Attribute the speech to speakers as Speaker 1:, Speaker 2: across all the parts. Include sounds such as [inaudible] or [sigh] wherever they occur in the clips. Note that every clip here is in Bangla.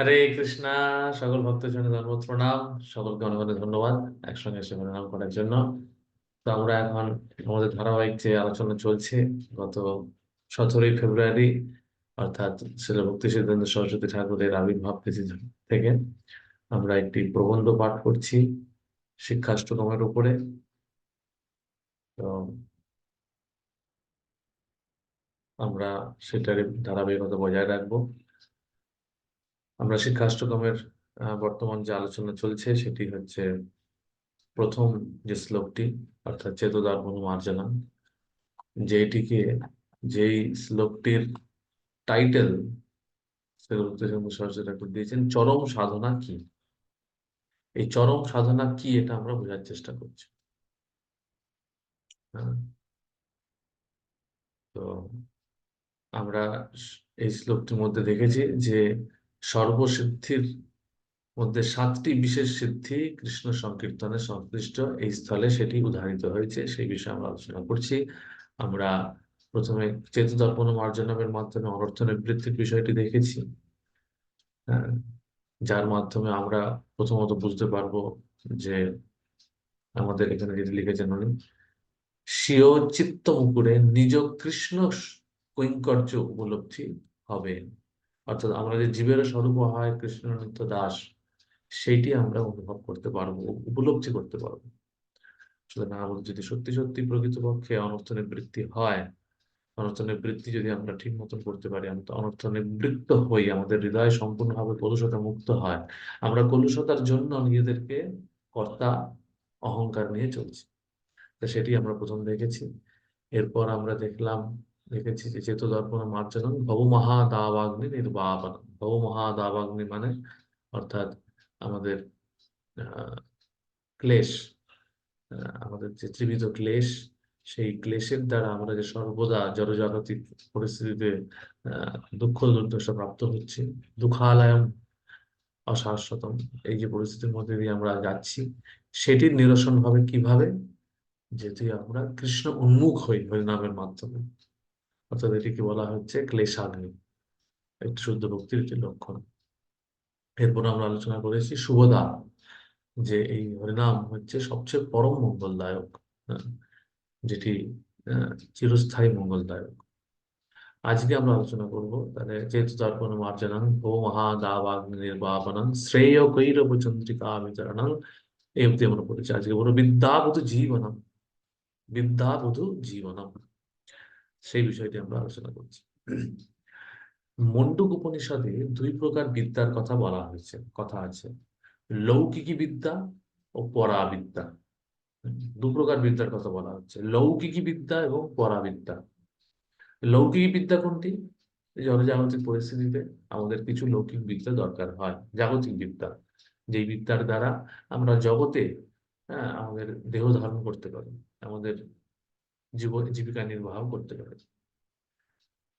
Speaker 1: হরে কৃষ্ণা সকল ভক্তের জন্য ধর্ম প্রণাম সকলকে অনেক অনেক ধন্যবাদ একসঙ্গে এসে প্রণাম করার জন্য তো আমরা এখন আমাদের ধারাবাহিক যে আলোচনা চলছে গত সতেরোই ফেব্রুয়ারি অর্থাৎ শিল ভক্তি সিদ্ধান্ত সরস্বতী ঠাকুরের আবির্ভাব থেকে আমরা একটি প্রবন্ধ পাঠ করছি শিক্ষাষ্টকমের উপরে তো আমরা সেটার ধারাবাহিকতা বজায় রাখবো আমরা শিক্ষাষ্টকমের বর্তমান যে আলোচনা চলছে সেটি হচ্ছে প্রথম যে শ্লোকটি অর্থাৎ চেতদার মার্জনা যেটিকে যেই শ্লোকটির টাইটেল দিয়েছেন চরম সাধনা কি এই চরম সাধনা কি এটা আমরা বোঝার চেষ্টা করছি তো আমরা এই শ্লোকটির মধ্যে দেখেছি যে সর্বসিদ্ধির মধ্যে সাতটি বিশেষ সিদ্ধি কৃষ্ণ সংকীর্তনে সংশ্লিষ্ট এই স্থলে সেটি উদাহরিত হয়েছে সেই বিষয়ে আমরা আলোচনা করছি আমরা প্রথমে চেতু দর্পণ মার্জনামের মাধ্যমে অনর্থনের বৃদ্ধির বিষয়টি দেখেছি হ্যাঁ, যার মাধ্যমে আমরা প্রথমত বুঝতে পারবো যে আমাদের এখানে যেটি লিখেছেন উনি স্বীয় চিত্ত মুকুরে নিজ কৃষ্ণ কৈঙ্কর্য উপলব্ধি হবে অর্থাৎ আমাদের জীবের স্বরূপ হয় কৃষ্ণ নিত্য দাস সেইটি আমরা অনুভব করতে পারবো উপলব্ধি করতে পারবো আমাদের যদি সত্যি সত্যি প্রকৃতপক্ষে অনর্থ নিবৃত্তি হয় অনর্থ নিবৃত্তি যদি আমরা ঠিক মতন করতে পারি অনর্থ নিবৃত্ত হই আমাদের হৃদয় সম্পূর্ণভাবে কলুষতা মুক্ত হয় আমরা কলুষতার জন্য নিজেদেরকে কর্তা অহংকার নিয়ে চলছি তা সেটি আমরা প্রথম দেখেছি এরপর আমরা দেখলাম লিখেছি যে চেতু দর্পণ মার্জনম ভব মহাদাবাগ্নি নির্বাপন ভব মহাদাবাগ্নি মানে অর্থাৎ আমাদের ক্লেশ আমাদের যে ত্রিবিধ ক্লেশ সেই ক্লেশের দ্বারা আমরা যে সর্বদা জড়জাগতিক পরিস্থিতিতে দুঃখ দুর্দশা প্রাপ্ত হচ্ছে দুঃখালয়ম অশাশ্বতম এই যে পরিস্থিতির মধ্যে দিয়ে আমরা যাচ্ছি সেটির নিরসন হবে কিভাবে যেহেতু আমরা কৃষ্ণ উন্মুখ হই হরিনামের মাধ্যমে অর্থাৎ এটিকে বলা হচ্ছে ক্লেশাগ্নি একটি শুদ্ধ ভক্তির একটি লক্ষণ এরপর আমরা আলোচনা করেছি শুভদা যে এই হরিনাম হচ্ছে সবচেয়ে পরম মঙ্গলদায়ক হ্যাঁ, যেটি চিরস্থায়ী মঙ্গলদায়ক আজকে আমরা আলোচনা করব তাহলে যেহেতু তার কোনো মার্জনান ভো মহা দাবাগ্নি নির্বাপনং শ্রেয় কৈরব চন্দ্রিকা বিতরণং এমতে আমরা পড়েছি আজকে বলবো বিদ্যাবধু জীবনম বিদ্যাবধু জীবনম সেই বিষয়টি আমরা আলোচনা করছি মন্ডুক উপনিষদে দুই প্রকার বিদ্যার কথা বলা হয়েছে কথা আছে লৌকিকী বিদ্যা ও পরাবিদ্যা দু প্রকার বিদ্যার কথা বলা হচ্ছে লৌকিকী বিদ্যা এবং পরাবিদ্যা লৌকিক বিদ্যা কোনটি জনজাগতিক পরিস্থিতিতে আমাদের কিছু লৌকিক বিদ্যা দরকার হয় জাগতিক বিদ্যা যেই বিদ্যার দ্বারা আমরা জগতে হ্যাঁ, আমাদের দেহ ধারণ করতে পারি আমাদের জীবিকা নির্বাহ করতে পারে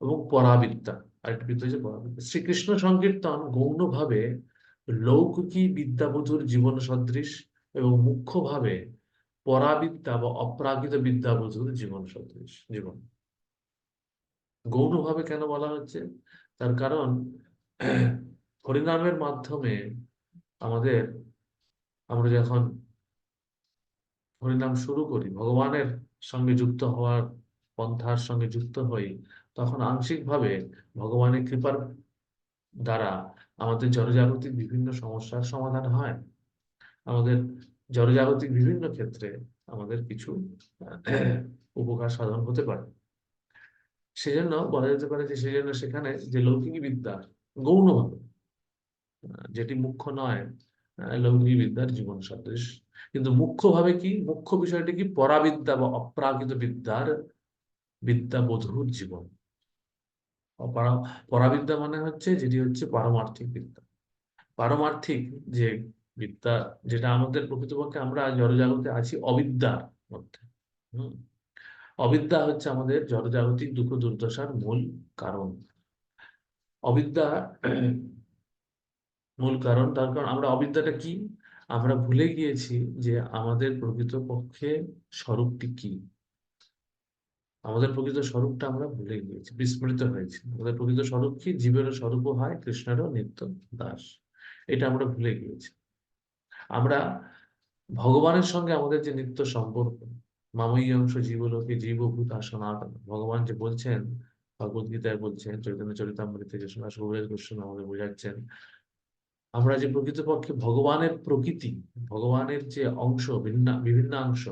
Speaker 1: এবং পরাবিদ্যা আরেকটি বিদ্যা হচ্ছে পরাবিদ্যা শ্রীকৃষ্ণ সংকীর্তন গৌণভাবে লৌকিকী বিদ্যাবধুর জীবন সদৃশ এবং মুখ্যভাবে পরাবিদ্যা বা অপ্রাকৃত বিদ্যাবধুর জীবন সদৃশ জীবন গৌণভাবে কেন বলা হচ্ছে তার কারণ হরিনামের মাধ্যমে আমাদের আমরা যখন হরিনাম শুরু করি ভগবানের সঙ্গে যুক্ত হওয়ার পন্থার সঙ্গে যুক্ত হই তখন আংশিকভাবে ভগবানের কৃপার দ্বারা আমাদের জনজাগতিক বিভিন্ন সমস্যার সমাধান হয় আমাদের জনজাগতিক বিভিন্ন ক্ষেত্রে আমাদের কিছু উপকার সাধন হতে পারে সেজন্য বলা যেতে পারে যে সেজন্য সেখানে যে লৌকিক বিদ্যা গৌণভাবে যেটি মুখ্য নয় লৌকিক বিদ্যার জীবন সদৃশ কিন্তু মুখ্যভাবে কি মুখ্য বিষয়টি কি পরাবিদ্যা বা অপ্রাকৃত বিদ্যার বিদ্যা বধুর জীবন পরাবিদ্যা মানে হচ্ছে যেটি হচ্ছে পারমার্থিক বিদ্যা পারমার্থিক যে বিদ্যা যেটা আমাদের প্রকৃতপক্ষে আমরা জড়জাগতে আছি অবিদ্যার মধ্যে হম অবিদ্যা হচ্ছে আমাদের জড়জাগতিক দুঃখ দুর্দশার মূল কারণ অবিদ্যা মূল কারণ তার কারণ আমরা অবিদ্যাটা কি আমরা ভুলে গিয়েছি যে আমাদের প্রকৃত পক্ষে স্বরূপটি কি আমাদের প্রকৃত স্বরূপটা আমরা ভুলে গিয়েছি বিস্মৃত হয়েছি আমাদের প্রকৃত স্বরূপ কি জীবেরও স্বরূপ হয় কৃষ্ণেরও নিত্য দাস এটা আমরা ভুলে গিয়েছি আমরা ভগবানের সঙ্গে আমাদের যে নিত্য সম্পর্ক মাময়ী অংশ জীবলোকে জীবভূত আসনাতন ভগবান যে বলছেন ভগবত গীতায় বলছেন চৈতন্য চরিতামৃতে যে শোনা সুরেশ গোস্বামী আমাদের বোঝাচ্ছেন আমরা যে প্রকৃতপক্ষে ভগবানের প্রকৃতি ভগবানের যে অংশ ভিন্ন বিভিন্ন অংশ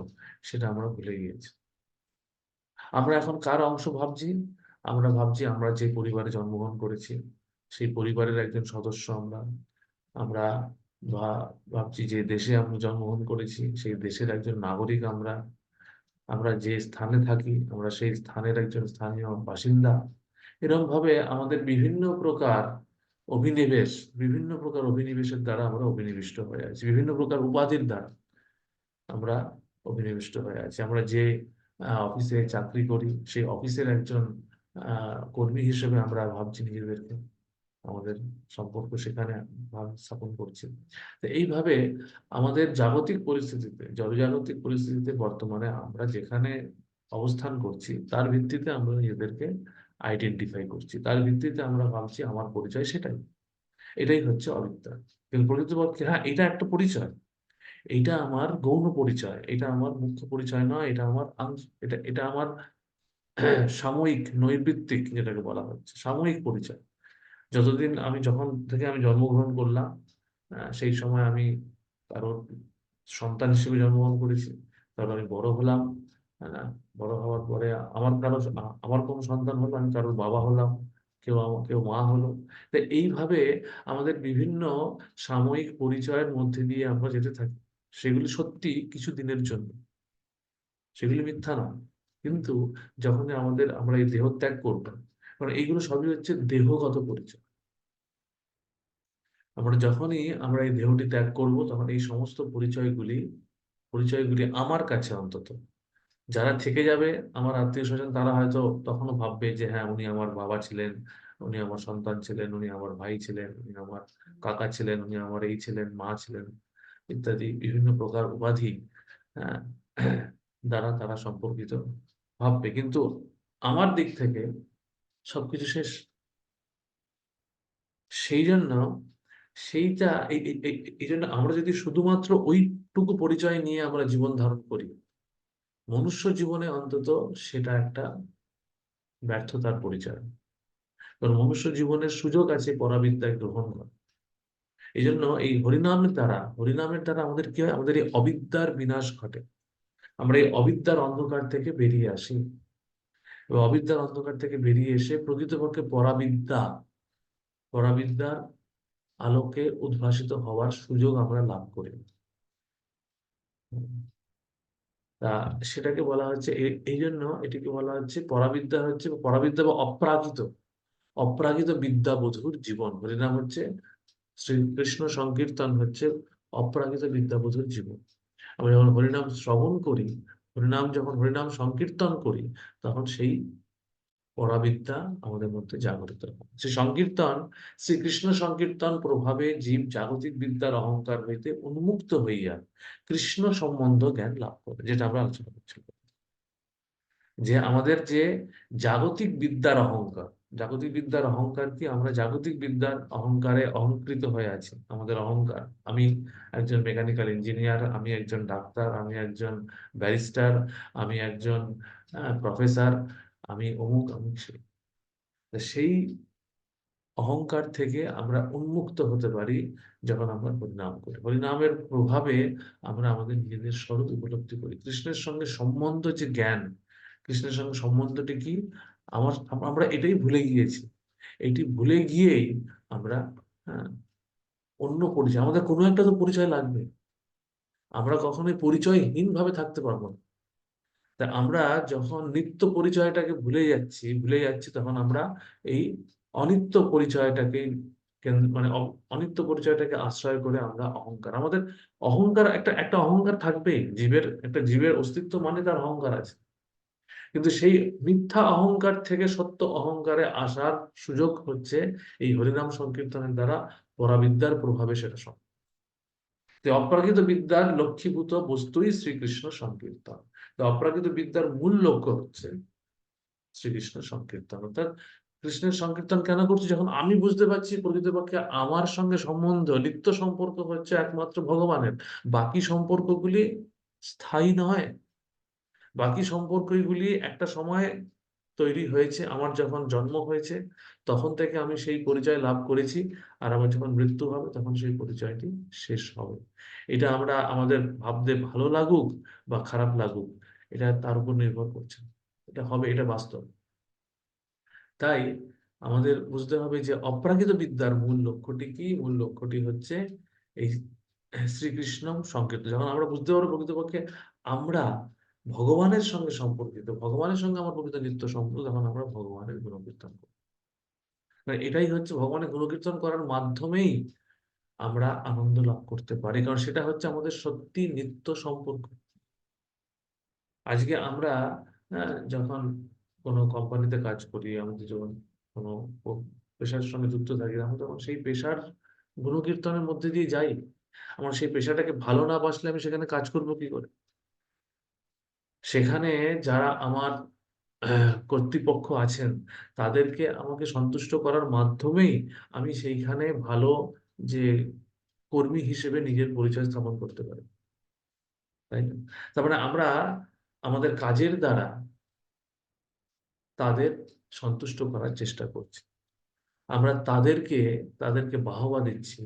Speaker 1: সেটা আমরা ভুলে গিয়েছি আমরা এখন কার অংশ ভাবছি আমরা ভাবছি আমরা যে পরিবারে জন্মগ্রহণ করেছি সেই পরিবারের একজন সদস্য আমরা আমরা ভাবছি যে দেশে আমরা জন্মগ্রহণ করেছি সেই দেশের একজন নাগরিক আমরা আমরা যে স্থানে থাকি আমরা সেই স্থানের একজন স্থানীয় বাসিন্দা এরকম ভাবে আমাদের বিভিন্ন প্রকার অভিনিবেশ বিভিন্ন প্রকার অভিনিবেশের দ্বারা আমরা অভিনিবিষ্ট হয়ে আছি বিভিন্ন প্রকার উপাধির দ্বারা আমরা অভিনিবিষ্ট হয়ে আছি আমরা যে অফিসে চাকরি করি সেই অফিসের একজন কর্মী হিসেবে আমরা ভাবছি নিজেদেরকে আমাদের সম্পর্ক সেখানে ভাব স্থাপন করছি এইভাবে আমাদের জাগতিক পরিস্থিতিতে জনজাগতিক পরিস্থিতিতে বর্তমানে আমরা যেখানে অবস্থান করছি তার ভিত্তিতে আমরা নিজেদেরকে আইডেন্টিফাই করছি তার ভিত্তিতে আমরা ভাবছি আমার পরিচয় সেটাই এটাই হচ্ছে অবিদ্যা কিন্তু প্রকৃতপক্ষে হ্যাঁ এটা একটা পরিচয় এটা আমার গৌণ পরিচয় এটা আমার মুখ্য পরিচয় নয় এটা আমার এটা এটা আমার [clears throat] সাময়িক নৈবৃত্তিক যেটাকে বলা হচ্ছে সাময়িক পরিচয় যতদিন আমি যখন থেকে আমি জন্মগ্রহণ করলাম সেই সময় আমি কারোর সন্তান হিসেবে জন্মগ্রহণ করেছি তারপর আমি বড় হলাম বড় হওয়ার পরে আমার কারো আমার কোনো সন্তান হলো আমি কারোর বাবা হলাম কেউ কেউ মা হলো তো এইভাবে আমাদের বিভিন্ন সাময়িক পরিচয়ের মধ্যে দিয়ে আমরা যেতে থাকি সেগুলি সত্যি কিছু দিনের জন্য সেগুলি মিথ্যা না কিন্তু যখন আমাদের আমরা এই দেহ ত্যাগ করবো কারণ মানে এইগুলো সবই হচ্ছে দেহগত পরিচয় আমরা যখনই আমরা এই দেহটি ত্যাগ করব তখন এই সমস্ত পরিচয়গুলি পরিচয়গুলি আমার কাছে অন্তত যারা থেকে যাবে আমার আত্মীয় স্বজন তারা হয়তো তখনও ভাববে যে হ্যাঁ উনি আমার বাবা ছিলেন উনি আমার সন্তান ছিলেন উনি আমার ভাই ছিলেন উনি আমার কাকা ছিলেন উনি আমার এই ছিলেন মা ছিলেন ইত্যাদি বিভিন্ন প্রকার উপাধি দ্বারা তারা সম্পর্কিত ভাববে কিন্তু আমার দিক থেকে সবকিছু শেষ সেই জন্য সেইটা এই জন্য আমরা যদি শুধুমাত্র ওইটুকু পরিচয় নিয়ে আমরা জীবন ধারণ করি মনুষ্য জীবনে অন্তত সেটা একটা ব্যর্থতার পরিচয় কারণ মনুষ্য জীবনের সুযোগ আছে পরাবিদ্যা গ্রহণ করা এই জন্য এই হরিনামের দ্বারা হরিনামের দ্বারা আমাদের কি হয় আমাদের এই অবিদ্যার বিনাশ ঘটে আমরা এই অবিদ্যার অন্ধকার থেকে বেরিয়ে আসি এবং অবিদ্যার অন্ধকার থেকে বেরিয়ে এসে প্রকৃতপক্ষে পরাবিদ্যা পরাবিদ্যার আলোকে উদ্ভাসিত হওয়ার সুযোগ আমরা লাভ করি সেটাকে বলা হচ্ছে এই জন্য এটিকে বলা হচ্ছে পরাবিদ্যা হচ্ছে পরাবিদ্যা বা অপ্রাকৃত অপ্রাকৃত বিদ্যাবধূর জীবন হরিনাম হচ্ছে শ্রীকৃষ্ণ সংকীর্তন হচ্ছে অপ্রাকৃত বধুর জীবন আমরা যখন হরিনাম শ্রবণ করি হরিনাম যখন হরিনাম সংকীর্তন করি তখন সেই পরাবিদ্যা আমাদের মধ্যে জাগ্রত শ্রী সংকীর্তন শ্রীকৃষ্ণ সংকীর্তন প্রভাবে জীব জাগতিক বিদ্যার অহংকার হইতে উন্মুক্ত হইয়া কৃষ্ণ সম্বন্ধ জ্ঞান লাভ করে যেটা আমরা আলোচনা করছিলাম যে আমাদের যে জাগতিক বিদ্যার অহংকার জাগতিক বিদ্যার অহংকার কি আমরা জাগতিক বিদ্যার অহংকারে অহংকৃত হয়ে আছি আমাদের অহংকার আমি একজন মেকানিক্যাল ইঞ্জিনিয়ার আমি একজন ডাক্তার আমি একজন ব্যারিস্টার আমি একজন প্রফেসর আমি অমুক আমি সেই সেই অহংকার থেকে আমরা উন্মুক্ত হতে পারি যখন আমরা হরিনাম করি হরিনামের প্রভাবে আমরা আমাদের নিজেদের স্বরূপ উপলব্ধি করি কৃষ্ণের সঙ্গে সম্বন্ধ যে জ্ঞান কৃষ্ণের সঙ্গে সম্বন্ধটি কি আমার আমরা এটাই ভুলে গিয়েছি এটি ভুলে গিয়েই আমরা হ্যাঁ অন্য পরিচয় আমাদের কোনো একটা তো পরিচয় লাগবে আমরা কখনোই পরিচয়হীন ভাবে থাকতে পারবো না তা আমরা যখন নিত্য পরিচয়টাকে ভুলে যাচ্ছি ভুলে যাচ্ছি তখন আমরা এই অনিত্য পরিচয়টাকে মানে অনিত্য পরিচয়টাকে আশ্রয় করে আমরা অহংকার আমাদের অহংকার একটা একটা অহংকার থাকবেই জীবের একটা জীবের অস্তিত্ব মানে তার অহংকার আছে কিন্তু সেই মিথ্যা অহংকার থেকে সত্য অহংকারে আসার সুযোগ হচ্ছে এই হরিনাম সংকীর্তনের দ্বারা পরাবিদ্যার প্রভাবে সেটা সম্ভব অপ্রাকৃত বিদ্যার লক্ষ্মীভূত বস্তুই শ্রীকৃষ্ণ সংকীর্তন অপ্রাকৃত বিদ্যার মূল লক্ষ্য হচ্ছে শ্রীকৃষ্ণের সংকীর্তন অর্থাৎ কৃষ্ণের সংকীর্তন কেন করছি যখন আমি বুঝতে পারছি প্রকৃতপক্ষে আমার সঙ্গে সম্বন্ধ নিত্য সম্পর্ক হচ্ছে একমাত্র ভগবানের বাকি সম্পর্কগুলি স্থায়ী নয় বাকি সম্পর্কগুলি একটা সময় তৈরি হয়েছে আমার যখন জন্ম হয়েছে তখন থেকে আমি সেই পরিচয় লাভ করেছি আর আমার যখন মৃত্যু হবে তখন সেই পরিচয়টি শেষ হবে এটা আমরা আমাদের ভাবতে ভালো লাগুক বা খারাপ লাগুক এটা তার উপর নির্ভর করছে এটা হবে এটা বাস্তব তাই আমাদের বুঝতে হবে যে অপ্রাকৃত বিদ্যার মূল লক্ষ্যটি কি মূল লক্ষ্যটি হচ্ছে এই শ্রীকৃষ্ণ সংকেত যখন আমরা বুঝতে পারবো প্রকৃতপক্ষে আমরা ভগবানের সঙ্গে সম্পর্কিত ভগবানের সঙ্গে আমার প্রকৃত নিত্য সম্পর্ক তখন আমরা ভগবানের গুণ কীর্তন করি মানে এটাই হচ্ছে ভগবানের গুণ কীর্তন করার মাধ্যমেই আমরা আনন্দ লাভ করতে পারি কারণ সেটা হচ্ছে আমাদের সত্যি নিত্য সম্পর্ক আজকে আমরা যখন কোনো কোম্পানিতে কাজ করি আমাদের যখন কোনো পেশার সঙ্গে যুক্ত থাকি আমরা তখন সেই পেশার গুণকীর্তনের মধ্যে দিয়ে যাই আমার সেই পেশাটাকে ভালো না বাসলে আমি সেখানে কাজ করব কি করে সেখানে যারা আমার কর্তৃপক্ষ আছেন তাদেরকে আমাকে সন্তুষ্ট করার মাধ্যমেই আমি সেইখানে ভালো যে কর্মী হিসেবে নিজের পরিচয় স্থাপন করতে পারি তাই না তার মানে আমরা আমাদের কাজের দ্বারা তাদের সন্তুষ্ট করার চেষ্টা করছি আমরা তাদেরকে তাদেরকে বাহবা দিচ্ছি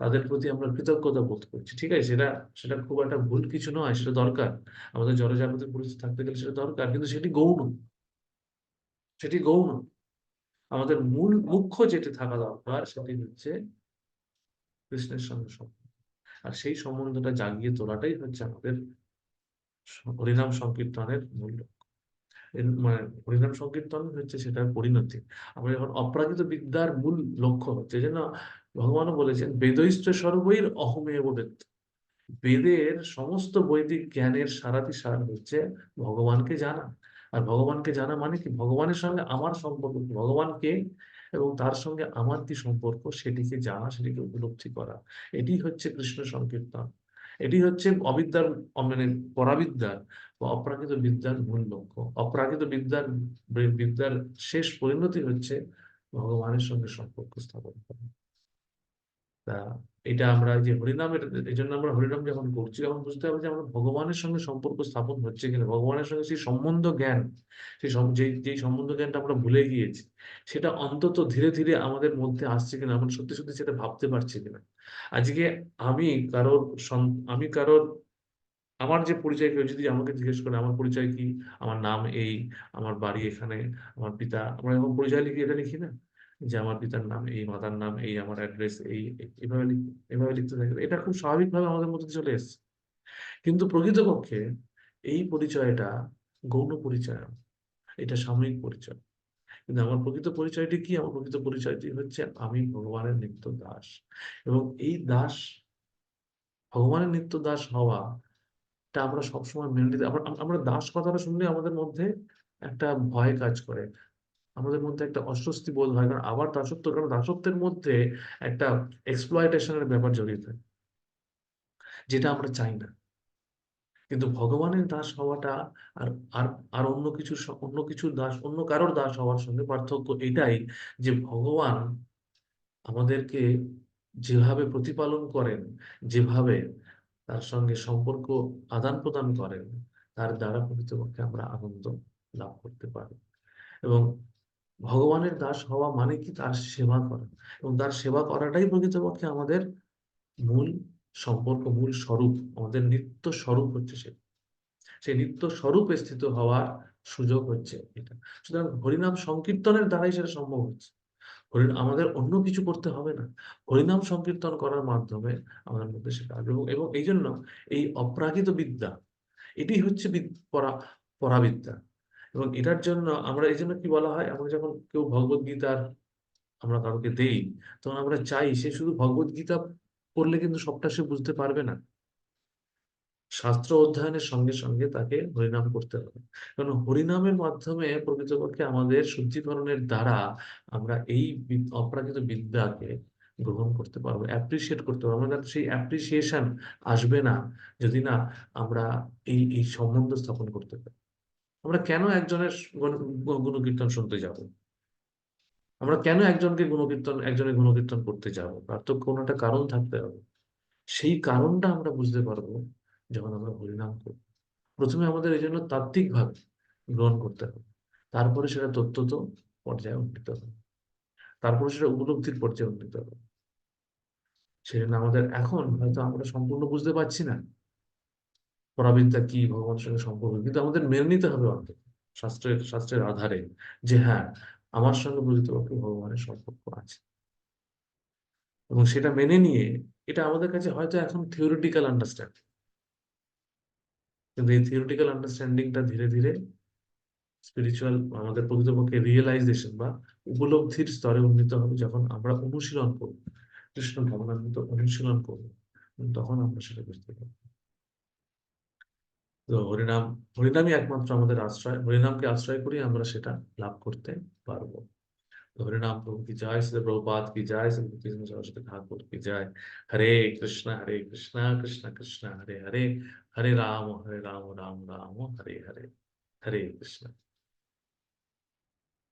Speaker 1: তাদের প্রতি আমরা কৃতজ্ঞতা বোধ করছি ঠিক আছে সেটা সেটা খুব একটা ভুল কিছু নয় সেটা দরকার আমাদের জনজাগতিক পরিস্থিতি থাকতে গেলে সেটা দরকার কিন্তু সেটি গৌণ সেটি গৌণ আমাদের মূল মুখ্য যেটি থাকা দরকার সেটি হচ্ছে কৃষ্ণের সঙ্গে সম্পর্ক আর সেই সম্বন্ধটা জাগিয়ে তোলাটাই হচ্ছে আমাদের হরিনাম সংকীর্তনের মূল মানে হরিনাম সংকীর্তন হচ্ছে সেটার পরিণতি আমরা যখন অপ্রাকৃত বিদ্যার মূল লক্ষ্য হচ্ছে যেন ভগবানও বলেছেন বেদৈষ্ট সর্বৈর অহমেয় বেদ বেদের সমস্ত বৈদিক জ্ঞানের সারাতি সার হচ্ছে ভগবানকে জানা আর ভগবানকে জানা মানে কি ভগবানের সঙ্গে আমার সম্পর্ক ভগবানকে এবং তার সঙ্গে আমার কি সম্পর্ক সেটিকে জানা সেটিকে উপলব্ধি করা এটি হচ্ছে কৃষ্ণ সংকীর্তন এটি হচ্ছে অবিদ্যার মানে পরাবিদ্যার বা অপ্রাকৃত বিদ্যার মূল লক্ষ্য অপ্রাকৃত বিদ্যার বিদ্যার শেষ পরিণতি হচ্ছে ভগবানের সঙ্গে সম্পর্ক স্থাপন করা তা এটা আমরা যে হরিনামের এই জন্য আমরা হরিনাম যখন করছি তখন বুঝতে হবে যে আমরা ভগবানের সঙ্গে সম্পর্ক স্থাপন হচ্ছে কিনা ভগবানের সঙ্গে সেই সম্বন্ধ জ্ঞান সেই যেই সম্বন্ধ জ্ঞানটা আমরা ভুলে গিয়েছি সেটা অন্তত ধীরে ধীরে আমাদের মধ্যে আসছে কিনা আমরা সত্যি সত্যি সেটা ভাবতে পারছি কিনা আজকে আমি কারোর আমি কারোর আমার যে পরিচয় কেউ যদি আমাকে জিজ্ঞেস করে আমার পরিচয় কি আমার নাম এই আমার বাড়ি এখানে আমার পিতা আমরা এখন পরিচয় লিখি এটা লিখি না যে আমার পিতার নাম এই মাতার নাম এই আমার অ্যাড্রেস এই এভাবে এভাবে লিখতে থাকে এটা খুব স্বাভাবিকভাবে আমাদের মধ্যে চলে এসছে কিন্তু প্রকৃতপক্ষে এই পরিচয়টা গৌণ পরিচয় এটা সাময়িক পরিচয় কিন্তু আমার প্রকৃত পরিচয়টি কি আমার প্রকৃত পরিচয়টি হচ্ছে আমি ভগবানের নিত্য দাস এবং এই দাস ভগবানের নিত্য দাস হওয়া টা আমরা সবসময় মেনে নিতে আমরা আমরা দাস কথাটা শুনলে আমাদের মধ্যে একটা ভয় কাজ করে আমাদের মধ্যে একটা অস্বস্তি বোধ হয় কারণ আবার দাসত্ব কারণ দাসত্বের মধ্যে একটা এক্সপ্লয়টেশনের ব্যাপার জড়িয়ে থাকে যেটা আমরা চাই না কিন্তু ভগবানের দাস হওয়াটা আর আর আর অন্য কিছু অন্য কিছুর দাস অন্য কারোর দাস হওয়ার সঙ্গে পার্থক্য এটাই যে ভগবান আমাদেরকে যেভাবে প্রতিপালন করেন যেভাবে তার সঙ্গে সম্পর্ক আদান প্রদান করেন তার দ্বারা প্রকৃতপক্ষে আমরা আনন্দ লাভ করতে পারি এবং ভগবানের দাস হওয়া মানে কি তার সেবা করা এবং তার সেবা করাটাই প্রকৃতপক্ষে আমাদের মূল সম্পর্ক মূল স্বরূপ আমাদের নিত্য স্বরূপ হচ্ছে সে সেই নিত্য স্বরূপে স্থিত হওয়ার সুযোগ হচ্ছে এটা সুতরাং হরিনাম সংকীর্তনের দ্বারাই সেটা সম্ভব হচ্ছে আমাদের অন্য কিছু করতে হবে না হরিনাম সংকীর্তন করার মাধ্যমে আমাদের মধ্যে সেটা আগ্রহ এবং এই জন্য এই অপ্রাকৃত বিদ্যা এটি হচ্ছে পরা পরাবিদ্যা এবং এটার জন্য আমরা এই জন্য কি বলা হয় আমরা যখন কেউ ভগবত গীতার আমরা কারোকে দেই তখন আমরা চাই সে শুধু ভগবত গীতা করলে কিন্তু সবটা সে বুঝতে পারবে না শাস্ত্র অধ্যয়নের সঙ্গে সঙ্গে তাকে হরিনাম করতে হবে কারণ হরিনামের মাধ্যমে প্রকৃতপক্ষে আমাদের শুদ্ধিকরণের দ্বারা আমরা এই অপ্রাকৃত বিদ্যাকে গ্রহণ করতে পারবো অ্যাপ্রিসিয়েট করতে পারবো আমাদের সেই অ্যাপ্রিসিয়েশন আসবে না যদি না আমরা এই এই সম্বন্ধ স্থাপন করতে পারি আমরা কেন একজনের গুণকীর্তন শুনতে যাবো আমরা কেন একজনকে গুণকীর্তন একজনে গুণকীর্তন করতে যাব তার তো কোনো একটা কারণ থাকতে হবে সেই কারণটা আমরা বুঝতে পারবো যখন আমরা হরিনাম করব প্রথমে আমাদের এই জন্য তাত্ত্বিকভাবে গ্রহণ করতে হবে তারপরে সেটা তত্ত্বত পর্যায়ে উন্নীত হবে তারপরে সেটা উপলব্ধির পর্যায়ে উন্নীত হবে সেটা আমাদের এখন হয়তো আমরা সম্পূর্ণ বুঝতে পারছি না পরাবিদ্যা কি ভগবানের সঙ্গে সম্পর্ক কিন্তু আমাদের মেনে নিতে হবে অন্তত শাস্ত্রের শাস্ত্রের আধারে যে হ্যাঁ আমার সঙ্গে প্রকৃতপক্ষে ভগবানের সম্পর্ক আছে এবং সেটা মেনে নিয়ে এটা আমাদের কাছে হয়তো এখন থিওরিটিক্যাল আন্ডারস্ট্যান্ডিং কিন্তু এই থিওরিটিক্যাল আন্ডারস্ট্যান্ডিংটা ধীরে ধীরে স্পিরিচুয়াল আমাদের প্রকৃতপক্ষে রিয়েলাইজেশন বা উপলব্ধির স্তরে উন্নীত হবে যখন আমরা অনুশীলন করব কৃষ্ণ ভগবান অনুশীলন করব তখন আমরা সেটা বুঝতে পারবো তো হরিনাম হরিনামই একমাত্র আমাদের আশ্রয় হরিনামকে আশ্রয় করি আমরা সেটা লাভ করতে পারবো হরিনাম প্রভু কি জয় শ্রী প্রভুপাত কি জয় শ্রী কৃষ্ণ সরস্বতী ঠাকুর কি জয় হরে কৃষ্ণ হরে কৃষ্ণ কৃষ্ণ কৃষ্ণ হরে হরে হরে রাম হরে রাম রাম রাম হরে হরে হরে কৃষ্ণ